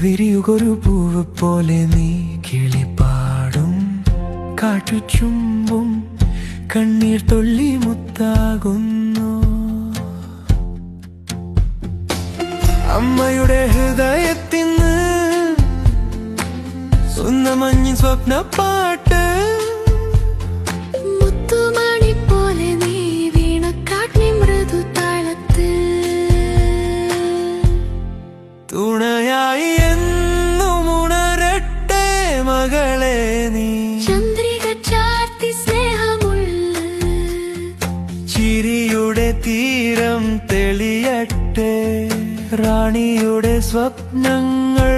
വിരിയുകൊരു പൂവ് പോലെ നീ കിളിപ്പാടും കാറ്റു ചുമ്പും കണ്ണീർ തൊള്ളി മുത്താകുന്നു. അമ്മയുടെ ഹൃദയത്തിന് സ്വന്തമഞ്ഞ് സ്വപ്ന പാട്ട് തുണയായി എന്നും ഉണരട്ടെ മകളെ നീ. ചന്ദ്രിക ചാർത്തി സ്നേഹമുള്ള. ചിരിയുടെ തീരം തെളിയട്ടെ. റാണിയുടെ സ്വപ്നങ്ങൾ